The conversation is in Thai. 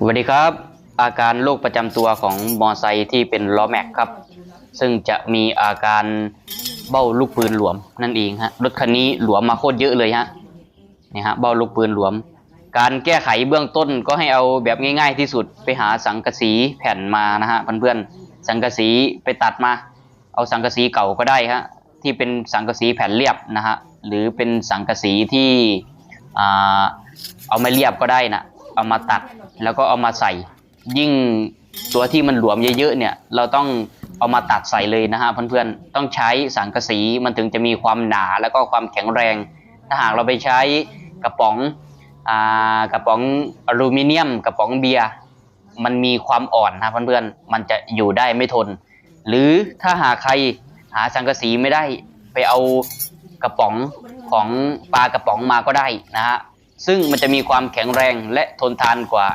สวัสดีครับ อาการโรคประจำตัวของมอไซค์ที่เป็นล้อแม็กครับ ซึ่งจะมีอาการเบ้าลูกปืนหลวมนั่นเองฮะรถคันนี้หลวมมาโคตรเยอะเลยฮะนี่ฮะเบ้าลูกปืนหลวม การแก้ไขเบื้องต้นก็ให้เอาแบบง่าย ๆ ที่สุดไปหาสังกะสีแผ่นมานะฮะเพื่อนๆสังกะสีไปตัดมา เอาสังกะสีเก่าก็ได้ฮะที่เป็นสังกะสีแผ่นเรียบนะฮะหรือเป็นสังกะสีที่เอาไม่เรียบก็ได้นะ เอามาตัดแล้วก็เอามาใส่ ยิ่งตัวที่มันหลวมเยอะๆเนี่ย เราต้องเอามาตัดใส่เลยนะฮะเพื่อนๆต้องใช้สังกะสีมันถึงจะมีความหนาแล้วก็ความแข็งแรง ถ้าหากเราไปใช้กระป๋องอ่ากระป๋องอลูมิเนียม กระป๋องเบียร์มันมีความอ่อนนะเพื่อนๆมันจะอยู่ได้ไม่ทน หรือถ้าหากใครหาสังกะสีไม่ได้ไปเอากระป๋องของปลากระป๋องมาก็ได้นะฮะ ซึ่งมันจะมีความแข็งแรงและทนทานกว่า